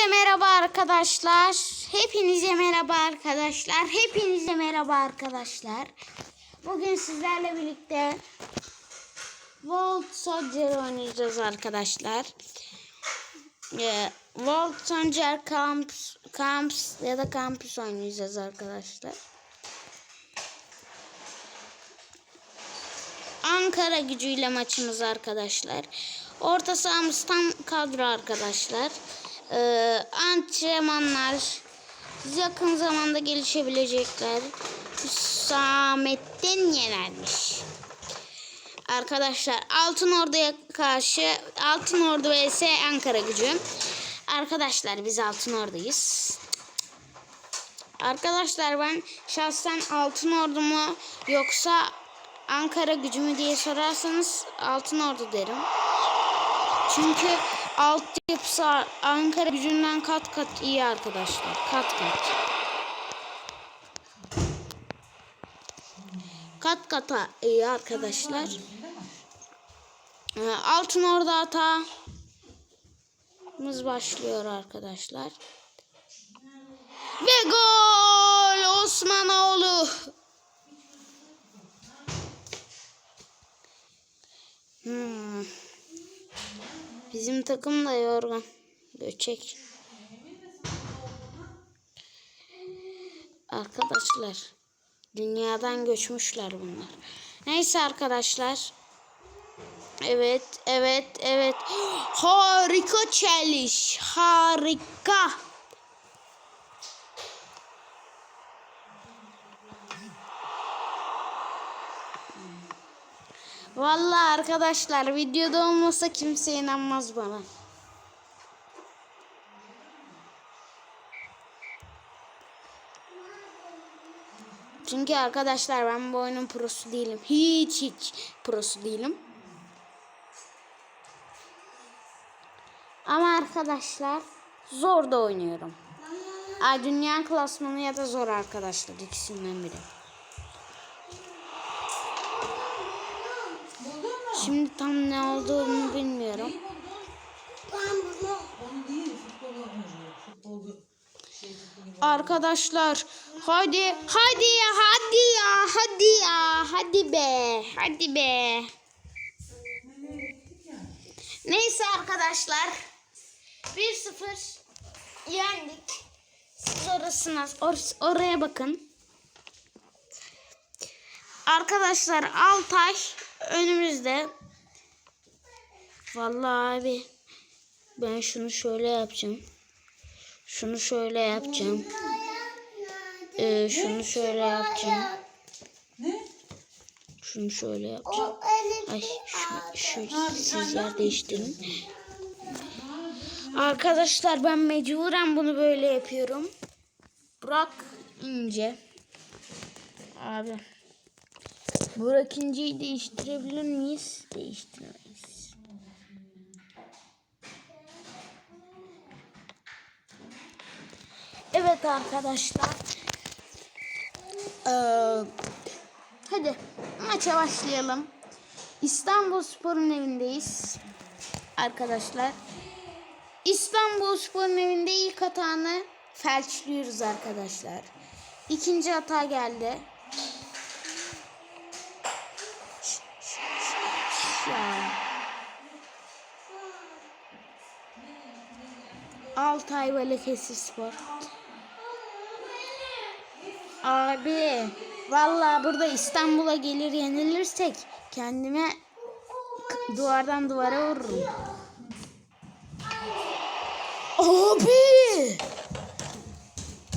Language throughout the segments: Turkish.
Hepinize merhaba arkadaşlar. Hepinize merhaba arkadaşlar. Hepinize merhaba arkadaşlar. Bugün sizlerle birlikte Volt Soldier oynayacağız arkadaşlar. Ee, Volt Soldier Camps, Camps ya da Campus oynayacağız arkadaşlar. Ankara gücüyle maçımız arkadaşlar. Orta sahamız tam kadro arkadaşlar. Ee, antrenmanlar yakın zamanda gelişebilecekler. Hüsamettin Yener'miş. Arkadaşlar Altın Ordu'ya karşı Altın Ordu vs Ankara gücü. Arkadaşlar biz Altın Ordu'yuz. Arkadaşlar ben şahsen Altın Ordu mu yoksa Ankara gücü mü diye sorarsanız Altın Ordu derim. Çünkü altyapısı Ankara gücünden kat kat iyi arkadaşlar. Kat kat. Kat kata iyi arkadaşlar. Ee, Altın Ordu hatamız başlıyor arkadaşlar. Ve gol Osmanoğlu. Hmm. Bizim takım da yorgun. Göçek. Arkadaşlar. Dünyadan göçmüşler bunlar. Neyse arkadaşlar. Evet, evet, evet. Harika çeliş. Harika. Vallahi arkadaşlar videoda olmasa kimse inanmaz bana. Çünkü arkadaşlar ben bu oyunun prosu değilim. Hiç hiç prosu değilim. Ama arkadaşlar zor da oynuyorum. Ay dünya klasmanı ya da zor arkadaşlar ikisinden biri. Şimdi tam ne olduğunu bilmiyorum. Arkadaşlar hadi hadi ya hadi ya hadi ya hadi be hadi be. Neyse arkadaşlar 1-0 yendik. Siz orasına or- oraya bakın. Arkadaşlar Altay önümüzde. Vallahi abi ben şunu şöyle yapacağım. Şunu şöyle yapacağım. Ee, şunu şöyle yapacağım. Şunu şöyle yapacağım. Ay şu, şu siz yer değiştirin. Arkadaşlar ben mecburen bunu böyle yapıyorum. Burak ince. Abi. Burak inceyi değiştirebilir miyiz? Değiştiremeyiz. Evet arkadaşlar. Ee, hadi maça başlayalım. İstanbul Spor'un evindeyiz. Arkadaşlar. İstanbul Spor'un evinde ilk hatanı felçliyoruz arkadaşlar. İkinci hata geldi. Altay Balıkesir Spor. Abi vallahi burada İstanbul'a gelir yenilirsek kendime duvardan duvara vururum. Abi!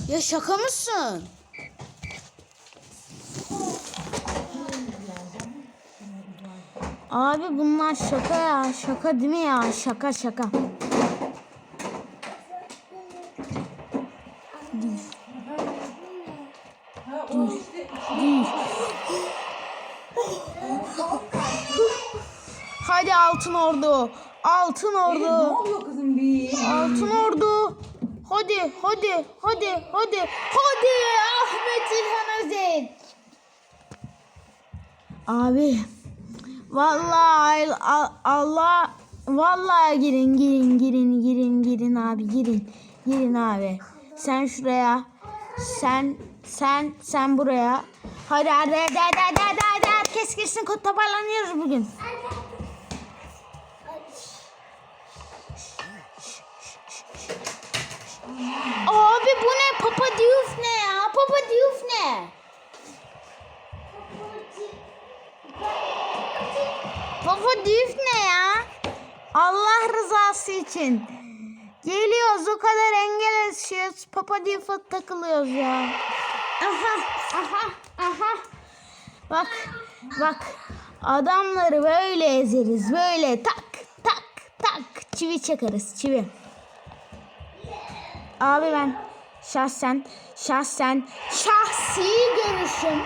Ya şaka mısın? Abi bunlar şaka ya. Şaka değil mi ya? Şaka şaka. Ha o işte Altın Ordu. Altın ne Ordu. oluyor kızım bir? Altın Ordu. Hadi hadi hadi hadi. Hadi Ahmet İlhan Özel. Abi vallahi al- Allah Vallahi girin girin girin girin girin abi girin. Girin abi. Sen şuraya. Sen sen sen buraya. Hadi hadi hadi hadi hadi hadi, herkes girsin toparlanıyoruz bugün. Abi bu ne? Papa Diouf ne ya? Papa Diouf ne? Papa Diouf ne ya? Allah rızası için. Geliyoruz o kadar engel yaşıyoruz. Papa Diouf'a takılıyoruz ya. Aha aha aha. Bak bak adamları böyle ezeriz böyle tak tak tak çivi çakarız çivi. Abi ben şahsen şahsen şahsi görüşüm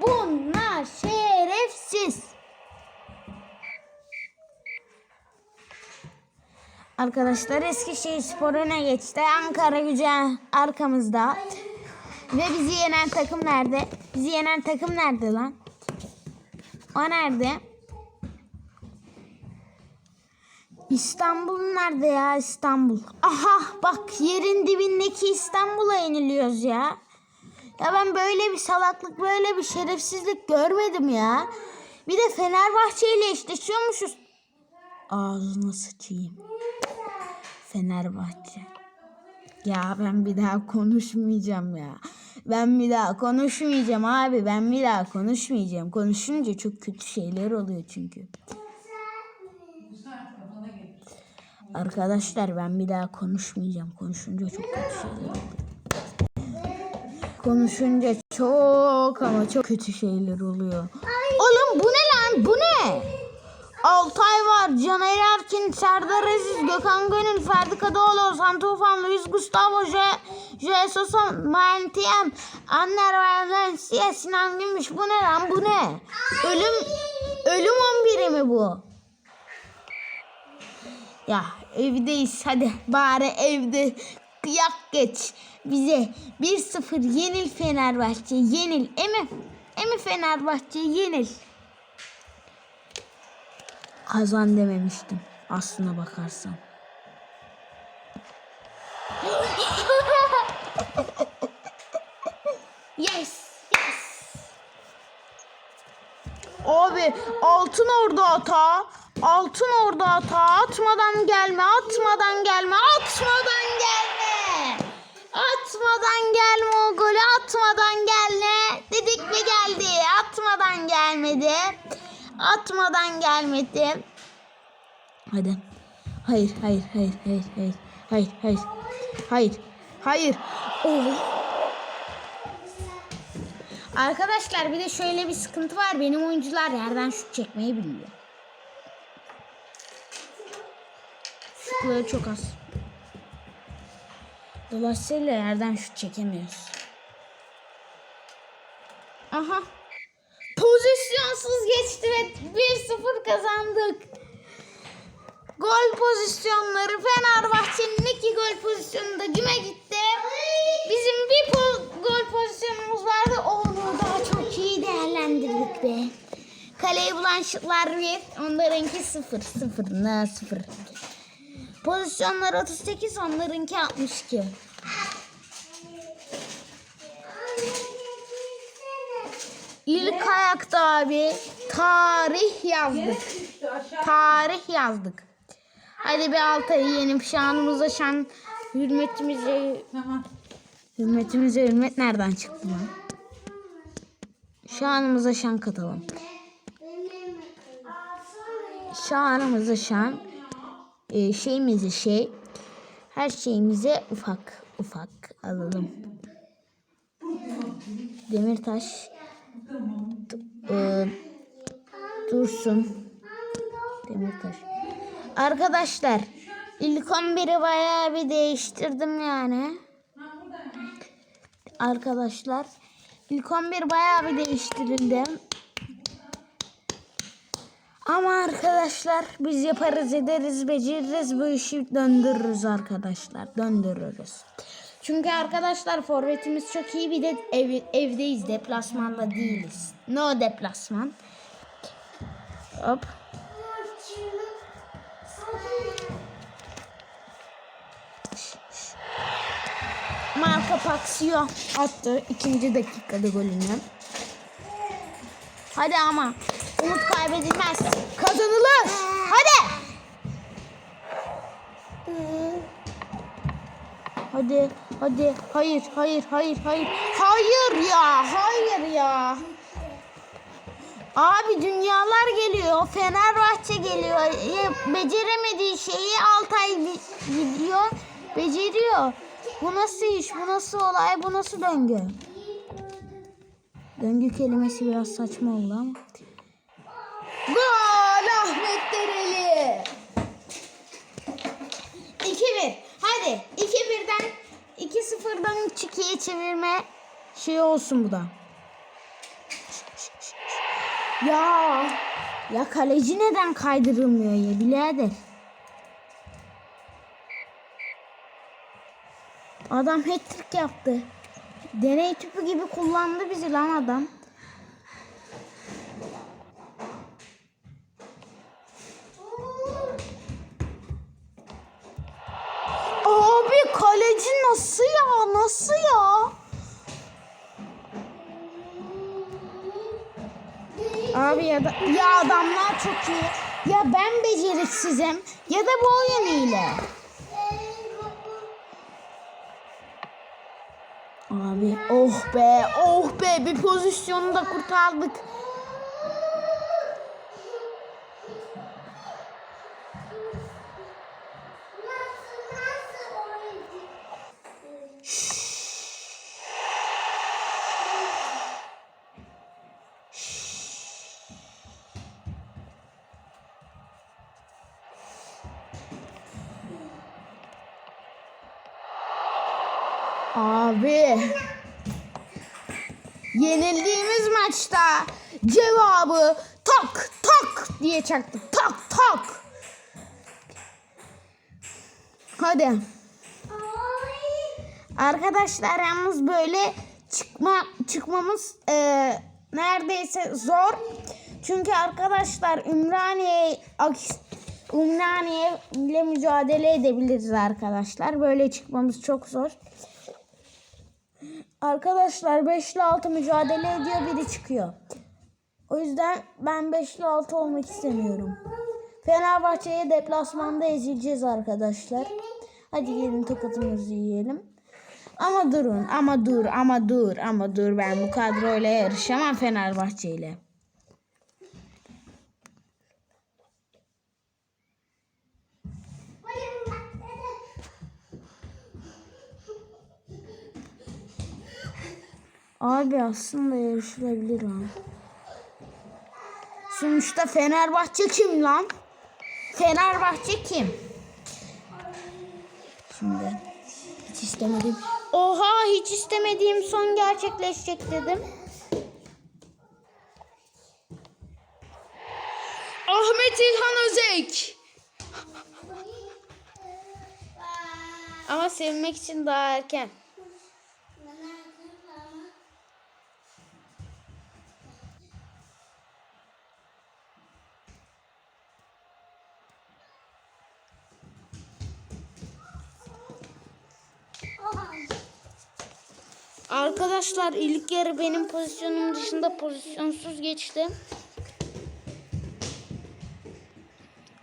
bunlar şerefsiz. Arkadaşlar Eskişehir Spor öne geçti. Ankara gücü arkamızda. Ve bizi yenen takım nerede? Bizi yenen takım nerede lan? O nerede? İstanbul nerede ya İstanbul? Aha bak yerin dibindeki İstanbul'a yeniliyoruz ya. Ya ben böyle bir salaklık böyle bir şerefsizlik görmedim ya. Bir de Fenerbahçe ile eşleşiyormuşuz. Ağzına sıçayım. Fenerbahçe. Ya ben bir daha konuşmayacağım ya. Ben bir daha konuşmayacağım abi. Ben bir daha konuşmayacağım. Konuşunca çok kötü şeyler oluyor çünkü. Arkadaşlar ben bir daha konuşmayacağım. Konuşunca çok kötü şeyler oluyor. Konuşunca çok ama çok kötü şeyler oluyor. Oğlum bu ne lan? Bu ne? Altay var, Caner Erkin, Serdar Aziz, Gökhan Gönül, Ferdi Kadıoğlu, Ozan Tufan, Luis Gustavo, Je, Jesus Mantiem, Anner Valencia, Sinan Gümüş. Bu ne lan? Bu ne? Ölüm ölüm 11'i mi bu? Ya evdeyiz hadi bari evde yak geç. Bize 1-0 yenil Fenerbahçe yenil. Emi, Emi Fenerbahçe yenil. Kazan dememiştim aslına bakarsan. yes, yes. Abi altın orada ata. Altın orada ata. Atmadan gelme, atmadan gelme, atmadan gelme. Atmadan gelme o golü, atmadan gelme. Dedik mi geldi? Atmadan gelmedi. Atmadan gelmedi. Hadi. Hayır, hayır, hayır, hayır, hayır. Hayır, hayır. Hayır. Hayır. Oh. Arkadaşlar bir de şöyle bir sıkıntı var. Benim oyuncular yerden şut çekmeyi biliyor. Şutları çok az. Dolayısıyla yerden şut çekemiyoruz. Aha. Pozisyonsuz geçti ve 1-0 kazandık. Gol pozisyonları Fenerbahçe'nin iki gol pozisyonunda cime gitti. Bizim bir po- gol pozisyonumuz vardı. Onu daha çok iyi değerlendirdik be. Kaleyi bulan şutlar bir. Onlarınki 0. 0. Ne 0. Pozisyonlar 38. Onlarınki 62. İlk ayakta abi tarih yazdık. Tarih yazdık. Hadi bir Altay'ı yenip şanımıza şan, hürmetimize Tamam. hürmetimize hürmet nereden çıktı lan? Şanımıza şan katalım. Şanımıza şan, e, şeyimize şey, her şeyimize ufak ufak alalım. Demirtaş, e, Dursun, Demirtaş. Arkadaşlar ilk 11'i bayağı bir değiştirdim yani. Arkadaşlar ilk 11 bayağı bir değiştirildi. Ama arkadaşlar biz yaparız ederiz beceririz bu işi döndürürüz arkadaşlar döndürürüz. Çünkü arkadaşlar forvetimiz çok iyi bir de ev, evdeyiz deplasmanda değiliz. No deplasman. Hop. Marco Paxio attı ikinci dakikada golünü. Hadi ama umut kaybedilmez. Kazanılır. Hadi. Hadi, hadi. Hayır, hayır, hayır, hayır. Hayır ya, hayır ya. Abi dünyalar geliyor. Fenerbahçe geliyor. Ya, beceremediği şeyi Altay gi- gidiyor. Beceriyor. Bu nasıl iş? Bu nasıl olay? Bu nasıl döngü? Döngü kelimesi biraz saçma oldu ama. Gol Ahmet Dereli. 2-1. Hadi 2-1'den 2-0'dan 3-2'ye çevirme şey olsun bu da. Ya ya kaleci neden kaydırılmıyor ya birader? Adam hat-trick yaptı. Deney tüpü gibi kullandı bizi lan adam. Nasıl ya? Abi ya da ya adamlar çok iyi. Ya ben beceriksizim ya da bu oyun hile. Abi oh be oh be bir pozisyonu da kurtardık. Cevabı tak tak diye çaktık. Tak tak. Hadi. Arkadaşlar yalnız böyle çıkma çıkmamız e, neredeyse zor. Çünkü arkadaşlar Ümraniye Ümraniye ile mücadele edebiliriz arkadaşlar. Böyle çıkmamız çok zor. Arkadaşlar 5 ile 6 mücadele ediyor biri çıkıyor. O yüzden ben 5 ile 6 olmak istemiyorum. Fenerbahçe'ye deplasmanda ezileceğiz arkadaşlar. Hadi gelin tokatımızı yiyelim. Ama durun ama dur ama dur ama dur ben bu kadroyla yarışamam Fenerbahçe ile. Abi aslında yarışılabilir ha. Sonuçta Fenerbahçe kim lan? Fenerbahçe kim? Şimdi hiç istemedim. Oha hiç istemediğim son gerçekleşecek dedim. Ahmet İlhan Özek. Ama sevinmek için daha erken. Arkadaşlar ilk yarı benim pozisyonum dışında pozisyonsuz geçti.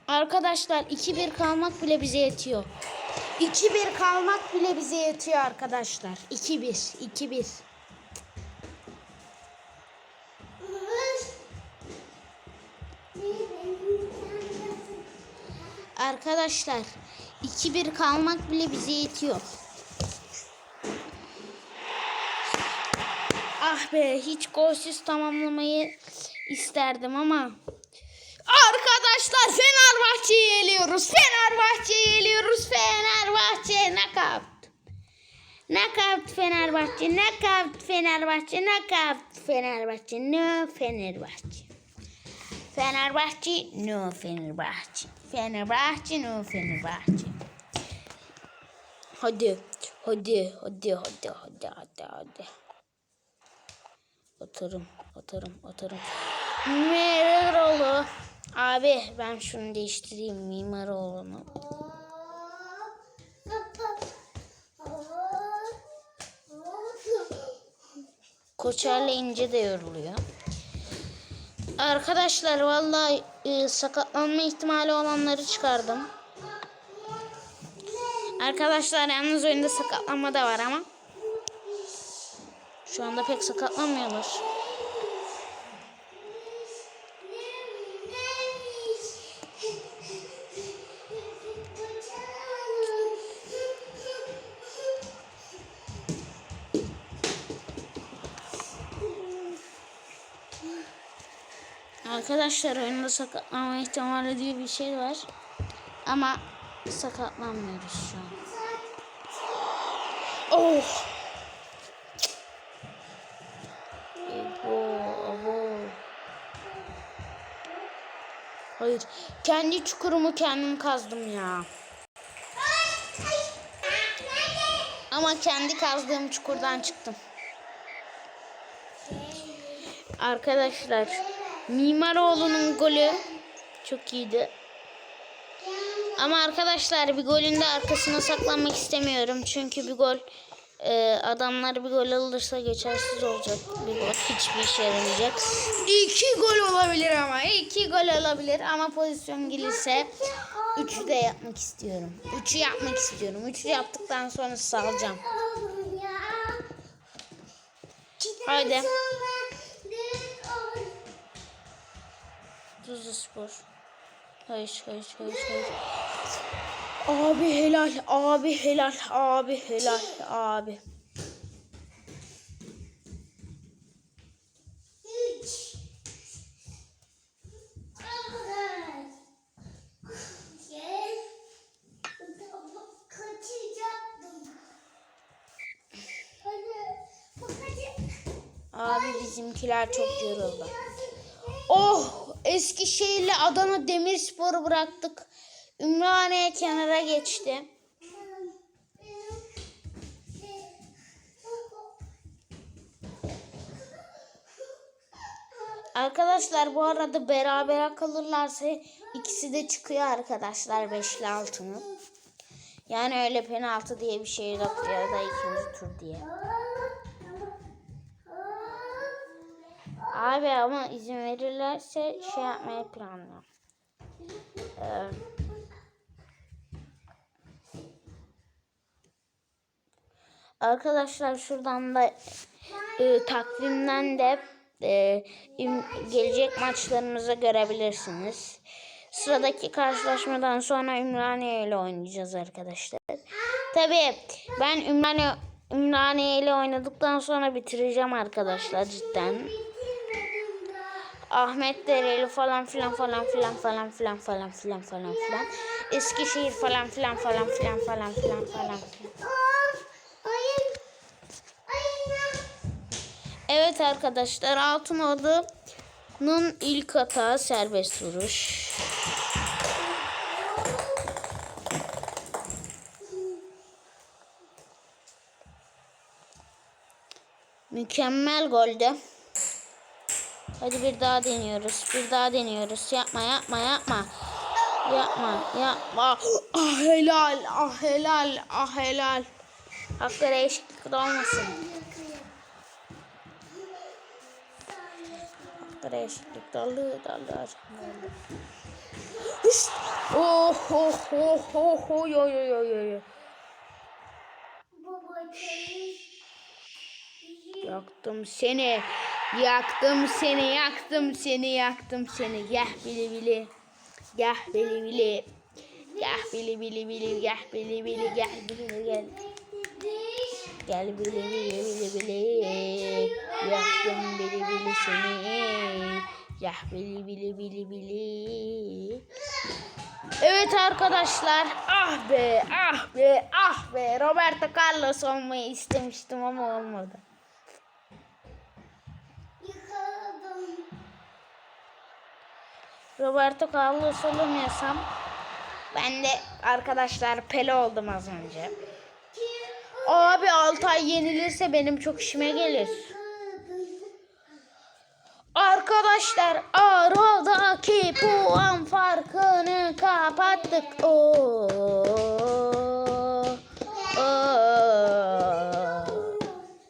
Arkadaşlar 2-1 kalmak bile bize yetiyor. 2-1 kalmak bile bize yetiyor arkadaşlar. 2-1, 2-1. Arkadaşlar 2-1 kalmak bile bize yetiyor. Ah be hiç golsüz tamamlamayı isterdim ama Arkadaşlar Fenerbahçe'yi eliyoruz. Fenerbahçe'yi eliyoruz. Fenerbahçe knockout. Knockout Fenerbahçe. Knockout Fenerbahçe. Knockout Fenerbahçe. No Fenerbahçe. Fenerbahçe. No Fenerbahçe. Fenerbahçe. No Fenerbahçe. Hadi. Hadi. Hadi. Hadi. Hadi. Hadi. Hadi. Atarım. Atarım. Atarım. Mimaroğlu. Abi ben şunu değiştireyim Mimaroğlu'nu. Koçerle ince de yoruluyor. Arkadaşlar vallahi e, sakatlanma ihtimali olanları çıkardım. Arkadaşlar yalnız oyunda sakatlanma da var ama şu anda pek sakatlanmıyorlar. Arkadaşlar oyunda sakatlanma ihtimali diye bir şey var. Ama sakatlanmıyoruz şu an. Oh! Hayır. Kendi çukurumu kendim kazdım ya. Ama kendi kazdığım çukurdan çıktım. Arkadaşlar Mimaroğlu'nun golü çok iyiydi. Ama arkadaşlar bir golün de arkasına saklanmak istemiyorum. Çünkü bir gol e, adamlar bir gol alırsa geçersiz olacak. Bir gol hiçbir işe yaramayacak. İki gol olabilir ama. İki gol olabilir ama pozisyon gelirse üçü de yapmak istiyorum. Üçü yapmak istiyorum. Üçü yaptıktan sonra salacağım. Haydi. Tuzlu spor. Hayır, hayır, hayır, hayır. Abi helal, abi helal, abi helal, abi. Abi bizimkiler çok yoruldu. Oh! Eskişehir'le Adana Demirspor'u bıraktık. Ümraniye kenara geçti. Arkadaşlar bu arada beraber kalırlarsa ikisi de çıkıyor arkadaşlar 5 ile 6'nın. Yani öyle penaltı diye bir şey yok ya da ikinci tur diye. Abi ama izin verirlerse şey yapmayı planlıyorum. Ee, arkadaşlar şuradan da e, takvimden de e, gelecek maçlarımızı görebilirsiniz. Sıradaki karşılaşmadan sonra Ümraniye ile oynayacağız arkadaşlar. Tabii ben Ümraniye, Ümraniye ile oynadıktan sonra bitireceğim arkadaşlar cidden. Ahmet Dereli falan filan falan filan falan filan falan filan falan filan. Eskişehir falan filan falan filan falan filan falan filan. Evet arkadaşlar Altınordu'nun ilk hata serbest vuruş. Mükemmel goldü. Hadi bir daha deniyoruz. Bir daha deniyoruz. Yapma yapma yapma. Yapma yapma. Ah helal ah helal ah helal. Hakkı değişiklik de olmasın. Hakkı değişiklik dalı. Hış. Oh oh oh oh oh yo yo yo yo yo. Yaktım seni. Yaktım seni, yaktım seni, yaktım seni. Gel bili bili. Gel bili bili. Gel bili bili bili. Gel bili bili. Gel bili gel. Gel bili bili bili bili. Yaktım bili bili seni. Gel bili bili bili bili. Evet arkadaşlar. Ah be, ah be, ah be. Roberto Carlos olmayı istemiştim ama olmadı. Roberto Carlos olamıyorsam ben de arkadaşlar Pele oldum az önce. Abi Altay yenilirse benim çok işime gelir. Arkadaşlar aradaki puan farkını kapattık. Oo.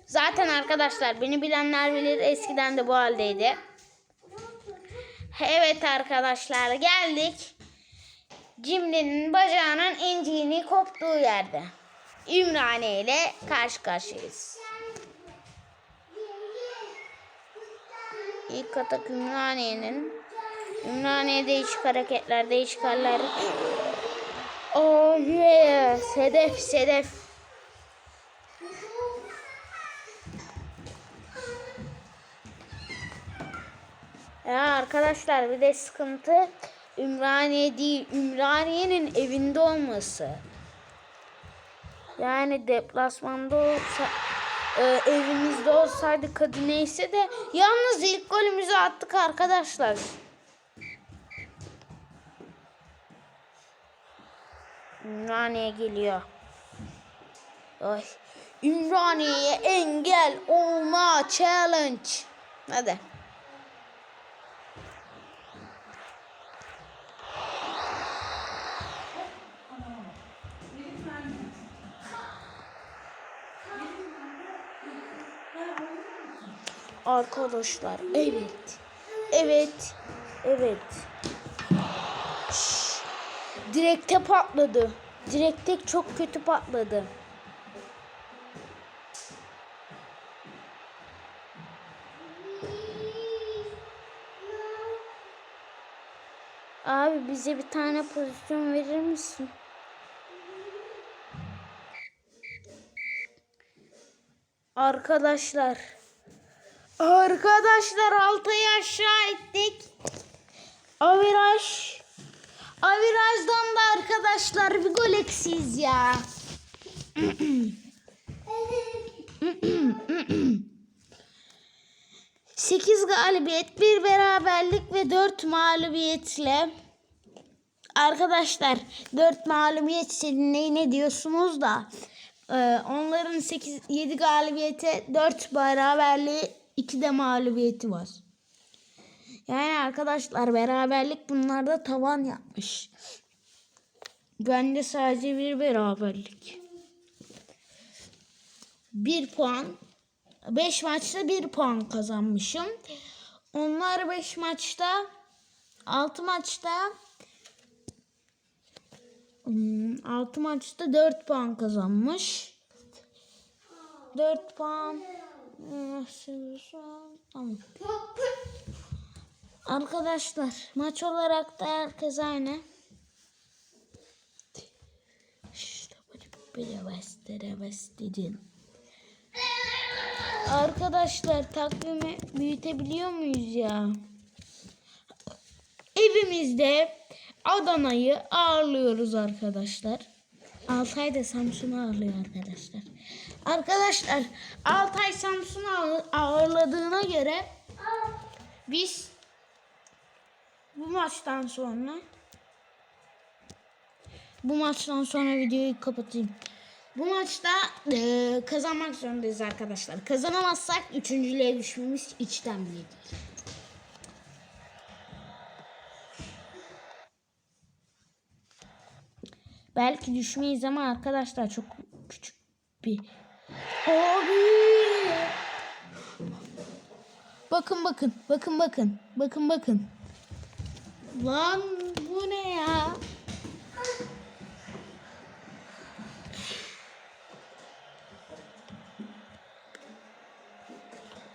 Zaten arkadaşlar beni bilenler bilir eskiden de bu haldeydi. Evet arkadaşlar geldik. Cimri'nin bacağının inciğini koptuğu yerde. Ümraniye ile karşı karşıyayız. İlk atak Ümraniye'nin. Ümraniye değişik hareketler, değişik haller. Oh yeah. Sedef, sedef. Ya arkadaşlar bir de sıkıntı Ümraniye değil, Ümraniye'nin evinde olması. Yani deplasmanda olsa, e, evimizde olsaydı kadı neyse de yalnız ilk golümüzü attık arkadaşlar. Ümraniye geliyor. Ay. Ümraniye'ye engel olma challenge. Hadi. Arkadaşlar evet. Evet. Evet. Direkte patladı. Direkte çok kötü patladı. Abi bize bir tane pozisyon verir misin? Arkadaşlar. Arkadaşlar altayı aşağı ettik. Aviraj. Aviraj'dan da arkadaşlar bir gol eksiyiz ya. Sekiz galibiyet, bir beraberlik ve dört mağlubiyetle Arkadaşlar 4 mağlubiyet seninle ne diyorsunuz da e, onların 8 7 galibiyete 4 beraberliği 2 de mağlubiyeti var. Yani arkadaşlar beraberlik bunlarda tavan yapmış. Bende sadece bir beraberlik. 1 puan 5 maçta 1 puan kazanmışım. Onlar 5 maçta 6 maçta 6 maçta 4 puan kazanmış. 4 puan. Tamam. Arkadaşlar maç olarak da herkes aynı. Arkadaşlar takvimi büyütebiliyor muyuz ya? Evimizde Adana'yı ağırlıyoruz arkadaşlar. Altay da Samsun'u ağırlıyor arkadaşlar. Arkadaşlar Altay Samsun'u ağır- ağırladığına göre biz bu maçtan sonra bu maçtan sonra videoyu kapatayım. Bu maçta eee, kazanmak zorundayız arkadaşlar. Kazanamazsak üçüncülüğe düşmemiz içten bile değil. Belki düşmeyiz ama arkadaşlar çok küçük bir... Abi! Bakın bakın, bakın bakın, bakın bakın. Lan bu ne ya?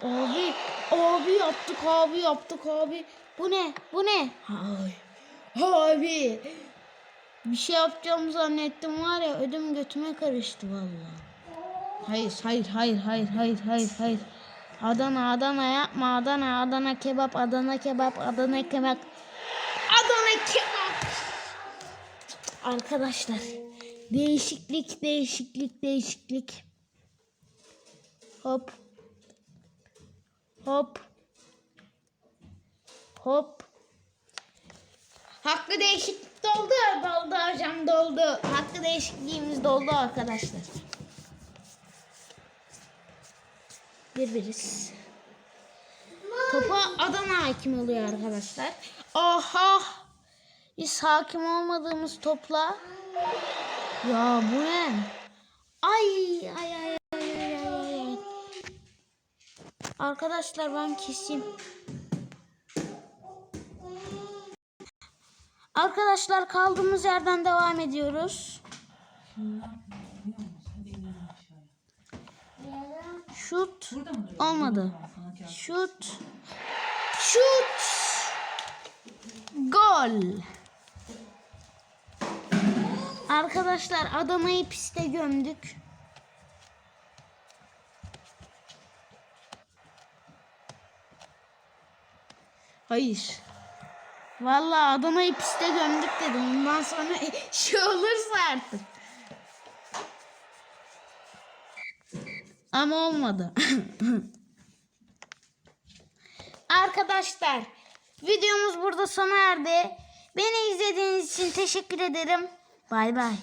Abi, abi yaptık, abi yaptık, abi. Bu ne? Bu ne? Ay, abi. Bir şey yapacağımı zannettim var ya ödüm götüme karıştı vallahi. Hayır, hayır, hayır, hayır, hayır, hayır, hayır. Adana, Adana yapma, Adana, Adana kebap, Adana kebap, Adana kebap. Adana kebap. Arkadaşlar, değişiklik, değişiklik, değişiklik. Hop. Hop. Hop. Hakkı değişiklik doldu. Doldu hocam doldu. Hakkı değişikliğimiz doldu arkadaşlar. Bir biriz. Topa Adana hakim oluyor arkadaşlar. Aha! Biz hakim olmadığımız topla. Ya bu ne? Ay ay ay ay ay. ay. Arkadaşlar ben keseyim. Arkadaşlar kaldığımız yerden devam ediyoruz. Şut. Olmadı. Şut. Şut. Gol. Arkadaşlar Adana'yı piste gömdük. Hayır. Vallahi Adana'yı piste gömdük dedim. Bundan sonra şey olursa artık. Ama olmadı. Arkadaşlar videomuz burada sona erdi. Beni izlediğiniz için teşekkür ederim. Bay bay.